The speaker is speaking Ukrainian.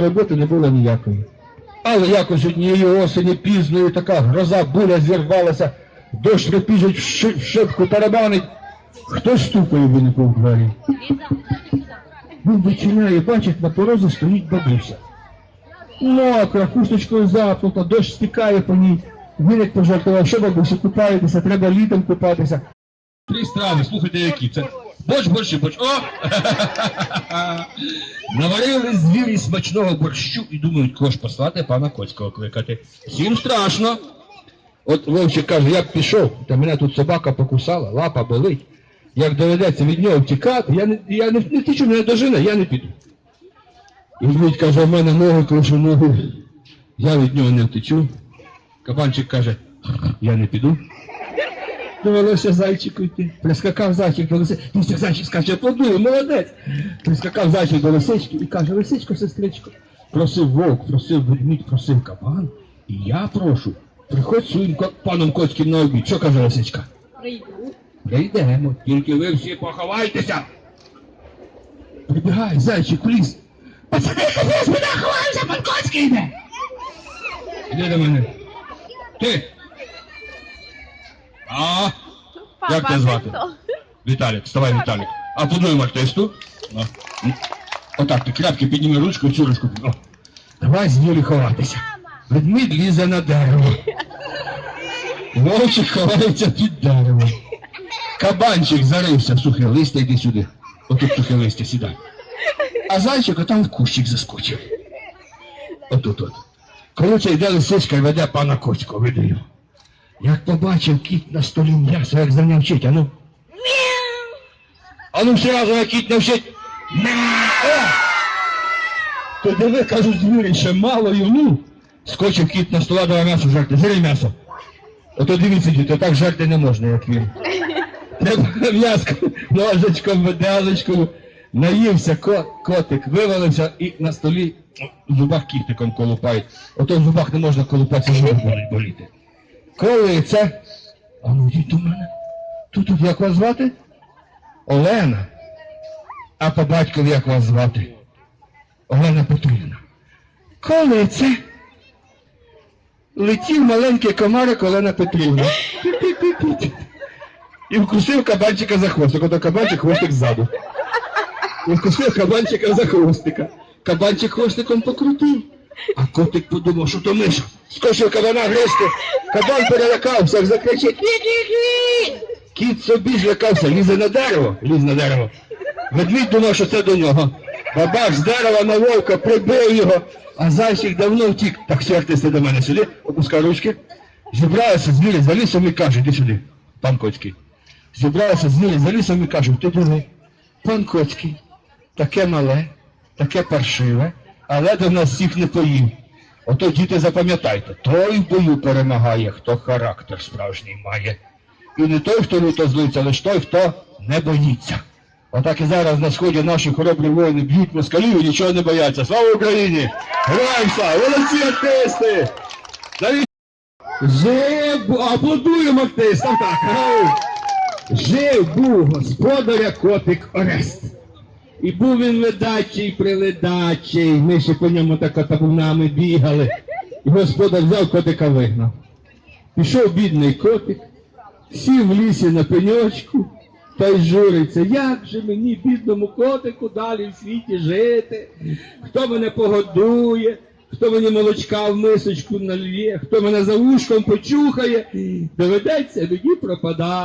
роботи не було ніякої. Але якось однієї осені пізною така гроза, буря зірвалася, дощ репіжить, в шибку тарабанить. Хтось стукає винику в двері. Він вичиняє, бачить, на порозі стоїть бабуся. Мокра, хусточкою запнута, дощ стікає по ній. Він як пожартував, що бабусі, купаєтеся, треба літом купатися. Три страви, слухайте, які це. Борщ, борщ і борщ. О! Наварили звірі смачного борщу і думають, кого ж послати пана Коцького кликати. Всім страшно. От Вовчик каже, я б пішов, та мене тут собака покусала, лапа болить. Як доведеться від нього втікати, я не, я не, не втічу, мене дожине, я не піду. І Ведмідь каже, в мене ноги клишу ноги, я від нього не втечу. Кабанчик каже, я не піду. Довелося зайчику йти. Прискакав зайчик до лисички. Пустик зайчик скаже, аплодую, молодець. Прискакав зайчик до лисички і каже, лисичко, сестричко, просив вовк, просив ведмідь, просив кабан. І я прошу, приходь своїм паном Коцьким на обід. Що каже лисичка? Прийду. Прийдемо, тільки ви всі поховайтеся. Прибігає зайчик в ліс. Пацани, ховаємося, пан Коцький йде. Іди до мене. Ти. А, Як тебе звати? Віталік, вставай, Віталік. Аплодуємо артисту. О. Отак, ти крапки підніми ручку, цю ручку. О. Давай звірі ховатися. Ведмідь лізе на дерево. Вовчик ховається під деревом. Кабанчик зарився в сухе листя, йди сюди. Отут сухе листя сідай. А зайчик отам в кущик заскочив. Отут от. Коротше, йде лисичка і веде пана Коцького, веде його. Як побачив кіт на столі м'ясо, як за вчить, а ну. А ну всі разом як кіт навчить. Мяу! То диви, кажуть, звірі, ще мало йому. Скочив кіт на стола, давай м'ясо жерти. Жири м'ясо. Ото дивіться, діти, так жерти не можна, як він. Треба м'яско, ножичком, виделочкою. Наївся ко- котик, вивалився і на столі в зубах кітиком колупають. Ото в зубах не можна колупатися, будуть боліти. Коли це? А ну йдіть до мене. Тут, тут як вас звати? Олена. А по батькові як вас звати? Олена Петрівна. Коли це? Летів маленький комарик Олена Петрівна. І вкусив кабанчика за хвостик. Ото кабанчик хвостик ззаду. І вкусив кабанчика за хвостика. Кабанчик хвостиком покрутив. А котик подумав, що то миша. Скочив кабана гризти. Кабан перелякався, закричить. Кіт собі злякався, лізе на дерево, ліз на дерево. Ведмідь думав, що це до нього. Бабах з дерева на вовка прибив його, а зайчик давно втік. Так сертися до мене сюди, опускай ручки. Зібралися звірі за лісом і каже, іди сюди, пан Коцький. Зібралися звірі за лісом і кажуть, ти диви, пан Коцький, таке мале, таке паршиве, але до нас всіх не поїв. Ото діти запам'ятайте, той в бою перемагає, хто характер справжній має. І не той, хто люто злиться, лише той, хто не боїться. Отак і зараз на сході наші хоробрі воїни б'ють москалів і нічого не бояться. Слава Україні! Героям слава! Молодці артисти! Жив, аплодуємо артистам, так. Жив був господаря котик Орест. І був він ледачий, приледачий, ми ще по ньому так табунами бігали. І господар взяв котика вигнав. Пішов бідний котик, сів в лісі на пеньочку та й журиться, як же мені, бідному котику, далі в світі жити? Хто мене погодує, хто мені молочка в мисочку нальє, хто мене за вушком почухає, доведеться мені пропадати.